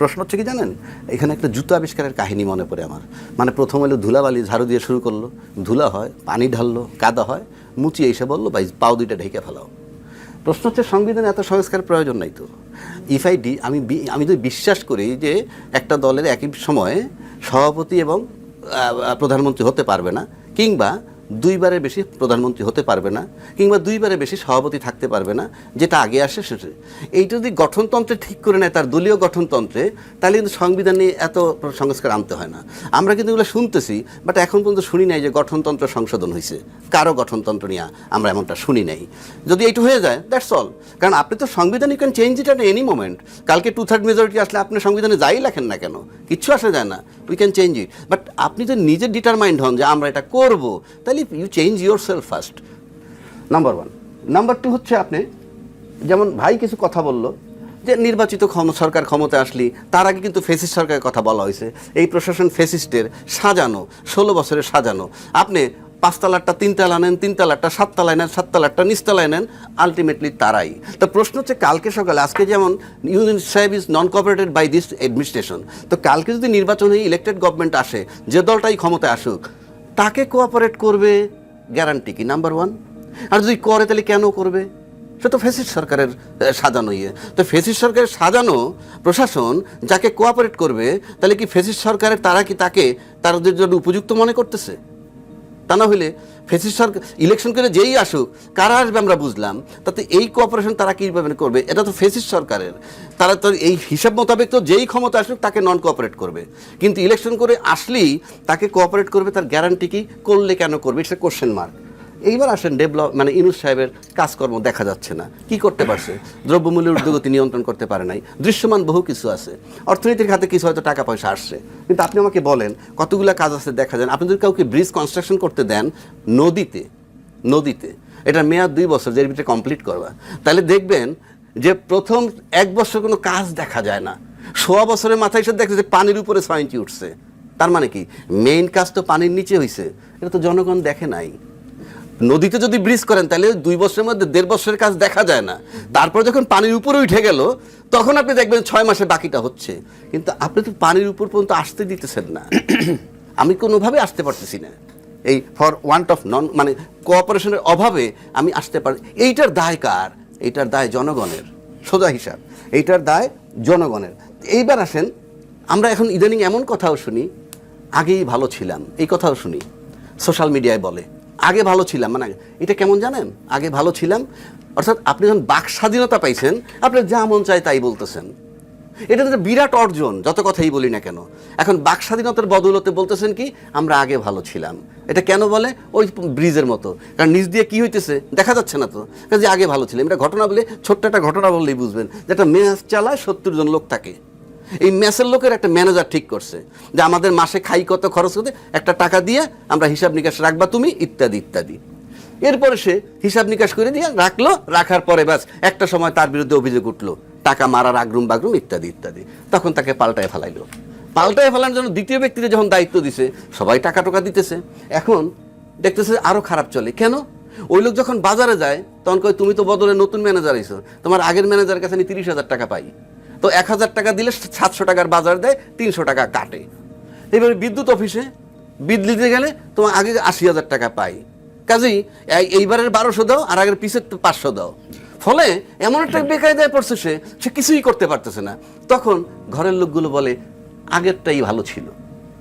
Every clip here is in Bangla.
প্রশ্ন হচ্ছে কি জানেন? এখানে একটা জুতো আবিষ্কারের কাহিনী মনে পড়ে আমার। মানে প্রথম হলো ধুলাবালি, ঝাড়ু দিয়ে শুরু করল। ধুলা হয়, পানি ঢাললো, কাদা হয় মুচিয়ে এসে বলল, ভাই, পাও দুইটা ঢেকে ফেলাও। প্রশ্ন হচ্ছে, সংবিধানে এত সংস্কার প্রয়োজন নাই তো? ইফ আই ডি আমি আমি তো বিশ্বাস করি যে একটা দলের একই সময়ে সভাপতি এবং প্রধানমন্ত্রী হতে পারবে না, কিংবা দুইবারের বেশি প্রধানমন্ত্রী হতে পারবে না, কিংবা দুইবারের বেশি সভাপতি থাকতে পারবে না, যেটা আগে আসে সেটা। এইটা যদি গঠনতন্ত্রে ঠিক করে নেয়, তার দলীয় গঠনতন্ত্রে, তাহলে কিন্তু সংবিধানে এত সংস্কার আনতে হয় না। আমরা কিন্তু এগুলো শুনতেছি বাট এখন পর্যন্ত শুনি নাই যে গঠনতন্ত্র সংশোধন হয়েছে। কারও গঠনতন্ত্র নিয়ে আমরা এমনটা শুনি নাই। যদি এইটা হয়ে যায় দ্যাটস অল কারণ আপনি তো সংবিধান you can change it at any moment কালকে টু থার্ড মেজরিটি আসলে আপনি সংবিধানে যাই লেখেন না কেন? কিচ্ছু আসা যায় না। We can change it but আপনি তো নিজে ডিটারমাইন্ড হন যে আমরা এটা করব। তাহলে you change yourself first number one number two হচ্ছে আপনি, যেমন ভাই কিছু কথা বলল, যে নির্বাচিত ক্ষম, সরকার ক্ষমতা আসলি, তার আগে কিন্তু ফেসিস সরকারের কথা বলা হয়েছে। এই প্রশাসন ফেসিস্টের সাজানো, ষোলো বছরের সাজানো। আপনি পাঁচতলারটা তিনতলা নেন, তিনতলারটা সাততলায় নেন, সাততলারটা নিচতলায় নেন আলটিমেটলি তারাই। তো প্রশ্ন হচ্ছে কালকে সকালে, আজকে যেমন ইউনিয়ন সাহেব is non cooperated by this administration তো কালকে যদি নির্বাচনে ইলেক্টেড গভর্নমেন্ট আসে, যে দলটাই ক্ষমতায় আসুক, তাকে কোঅপারেট করবে গ্যারান্টি কি? নাম্বার ওয়ান আর যদি করে, তাহলে কেন করবে? সে তো ফেসিস সরকারের সাজানো ইয়ে। তো ফেসিস সরকারের সাজানো প্রশাসন যাকে কোঅপারেট করবে, তাহলে কি ফেসিস সরকারের, তারা কি তাকে তাদের জন্য উপযুক্ত মনে করতেছে? তা না হলে ফেসিস সরকার ইলেকশন করে যেই আসুক, কারা আসবে আমরা বুঝলাম। তাতে এই কোঅপারেশন তারা কীভাবে করবে? এটা তো ফেসিস সরকারের। তারা তো এই হিসাব মোতাবেক তো যেই ক্ষমতা আসুক, তাকে নন কোঅপারেট করবে। কিন্তু ইলেকশন করে আসলেই তাকে কোঅপারেট করবে, তার গ্যারান্টি কি? করলে কেন করবে? এটা কোশ্চেন মার্ক এইবার আসেন ডেভেলপ মানে ইনুস সাহেবের কাজকর্ম দেখা যাচ্ছে না। কি করতে পারছে? দ্রব্যমূল্যের উদ্যোগতি নিয়ন্ত্রণ করতে পারে নাই। দৃশ্যমান বহু কিছু আছে। অর্থনীতির খাতে কিছু হয়তো টাকা পয়সা আসছে। কিন্তু আপনি আমাকে বলেন, কতগুলো কাজ আছে দেখা যান আপনি যদি কাউকে ব্রিজ কনস্ট্রাকশন করতে দেন, নদীতে নদীতে, এটা মেয়াদ দুই বছর, যে ভিতরে কমপ্লিট করবা, তাহলে দেখবেন যে প্রথম এক বছর কোনো কাজ দেখা যায় না। সোয়া বছরের মাথায় এসে দেখছে যে পানির উপরে ছয় ইঞ্চি উঠছে। তার মানে কি? মেইন কাজ তো পানির নিচে হয়েছে এটা তো জনগণ দেখে নাই। নদীতে যদি ব্রিজ করেন তাহলে দুই বছরের মধ্যে দেড় বছরের কাজ দেখা যায় না। তারপর যখন পানির উপরে উঠে গেল তখন আপনি দেখবেন ছয় মাসে বাকিটা হচ্ছে। কিন্তু আপনি তো পানির উপর পর্যন্ত আসতে দিতেছেন না। আমি কোনোভাবে আসতে পারতেছি না। এই ফর ওয়ান্ট অফ নন মানে কোঅপারেশনের অভাবে আমি আসতে পারি এইটার দায় কার? এইটার দায় জনগণের। সোজা হিসাব। এইটার দায় জনগণের। এইবার আসেন আমরা এখন ইদানিং এমন কথাও শুনি আগেই ভালো ছিলাম এই কথাও শুনি। সোশ্যাল মিডিয়ায় বলে। আগে ভালো ছিলাম মানে এটা কেমন জানেন? আগে ভালো ছিলাম। অর্থাৎ আপনি যখন বাক স্বাধীনতা পাইছেন, আপনি যা মন চায় তাই বলতেছেন। এটা তো বিরাট অর্জন, যত কথাই বলি না কেন। এখন বাক স্বাধীনতার বদৌলতে বলতেছেন কি, আমরা আগে ভালো ছিলাম। এটা কেন বলে? ওই ব্রিজের মতো। কারণ নিচ দিয়ে কি হইতেছে? দেখা যাচ্ছে না তো। যে আগে ভালো ছিলাম, এটা ঘটনা বলে, ছোট্ট একটা ঘটনা বললেই বুঝবেন যে একটা মেয়াজ চালায় সত্তর জন লোক থাকে। এই মেসের লোকের একটা ম্যানেজার ঠিক করছে যে আমাদের মাসে খাই কত খরচ হতে, একটা টাকা দিয়ে আমরা হিসাব নিকাশ রাখবা তুমি, ইত্যাদি ইত্যাদি। এরপরে সে হিসাব নিকাশ করে দিয়ে রাখল, রাখার পরে ব্যাস, একটা সময় তার বিরুদ্ধে অভিযোগ উঠল, টাকা মারার আগ্রুম বাগরুম, ইত্যাদি ইত্যাদি। তখন তাকে পাল্টায় ফেলাইলো। পাল্টায় ফেলানোর জন্য দ্বিতীয় ব্যক্তিতে যখন দায়িত্ব দিছে, সবাই টাকা টোকা দিতেছে। এখন দেখতেছে আরও খারাপ চলে। কেন? ওই লোক যখন বাজারে যায়, তখন কয়, তুমি তো বদলে নতুন ম্যানেজার আইছো। তোমার আগের ম্যানেজারের কাছে আমি তিরিশ হাজার টাকা পাই। তো এক হাজার টাকা দিলে সাতশো টাকার বাজার দেয়, তিনশো টাকা কাটে। এবারে বিদ্যুৎ অফিসে বিদ্যুৎ দিতে গেলে তোমার আগে আশি হাজার টাকা পাই। কাজেই এইবারের বারোশো দাও, আর আগের পিসের পাঁচশো দাও। ফলে এমন একটা বেকায়দায় পড়ছে সে সে কিছুই করতে পারতেছে না। তখন ঘরের লোকগুলো বলে, আগেরটাই ভালো ছিল।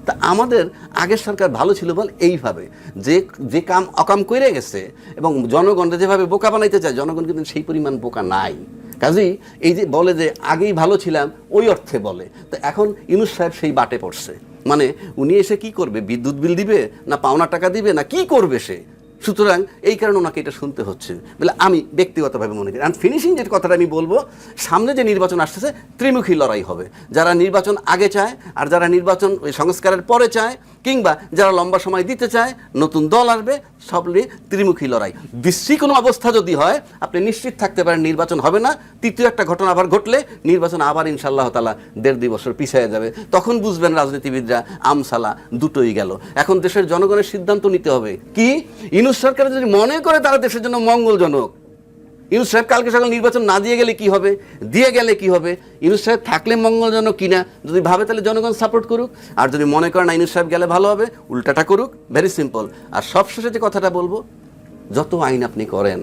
তা আমাদের আগের সরকার ভালো ছিল বল এইভাবে। যে যে কাম অকাম করে গেছে এবং জনগণকে যেভাবে বোকা বানাইতে চায়, জনগণ কিন্তু সেই পরিমাণ বোকা নাই। কাজেই এই যে বলে যে আগেই ভালো ছিলাম, ওই অর্থে বলে। তো এখন ইনুস সাহেব সেই বাটে পড়ছে। মানে উনি এসে কি করবে? বিদ্যুৎ বিল দিবে না পাওনা টাকা দিবে না কি করবে সে? সুতরাং এই কারণে ওনাকে এটা শুনতে হচ্ছে। বলে আমি ব্যক্তিগতভাবে মনে করি। আর ফিনিশিং যে কথাটা আমি বলব, সামনে যে নির্বাচন আসতেছে, ত্রিমুখী লড়াই হবে। যারা নির্বাচন আগে চায় আর যারা নির্বাচন ওই সংস্কারের পরে চায় কিংবা যারা লম্বা সময় দিতে চায়, নতুন দল আসবে, সব ত্রিমুখী লড়াই। বিশ্রী কোনো অবস্থা যদি হয়, আপনি নিশ্চিত থাকতে পারেন নির্বাচন হবে না। তৃতীয় একটা ঘটনা আবার ঘটলে, নির্বাচন আবার ইনশাল্লাহ তালা দেড় দুই বছর পিছিয়ে যাবে। তখন বুঝবেন রাজনীতিবিদরা, আমসালা দুটোই গেল। এখন দেশের জনগণের সিদ্ধান্ত নিতে হবে। কি? ইনুস সরকার যদি মনে করে তারা দেশের জন্য মঙ্গলজনক। ইউনুস সাহেব কালকে সকাল নির্বাচন না দিয়ে গেলে কি হবে? দিয়ে গেলে কি হবে? ইউনুস সাহেব থাকলে মঙ্গলজনক কিনা, যদি ভাবে তাহলে জনগণ সাপোর্ট করুক। আর যদি মনে করেন না ইউনুস সাহেব গেলে ভালো হবে, উল্টাটা করুক। ভেরি সিম্পল আর সবশেষে যে কথাটা বলব, যত আইন আপনি করেন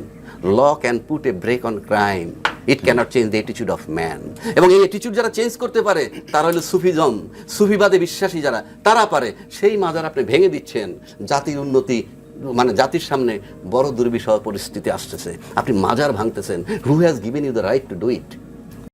law can put a break on crime it can't change the অ্যাটিচিউড of man এবং এই অ্যাটিচিউড যারা চেঞ্জ করতে পারে, তারা হলো সুফিজম। সুফিবাদে বিশ্বাসী যারা, তারা পারে। সেই মাজার আপনি ভেঙে দিচ্ছেন। জাতির উন্নতি মানে জাতির সামনে বড় দুর্বিষহ পরিস্থিতি আসতেছে। আপনি মাজার ভাঙতেছেন। Who has given you the right to do it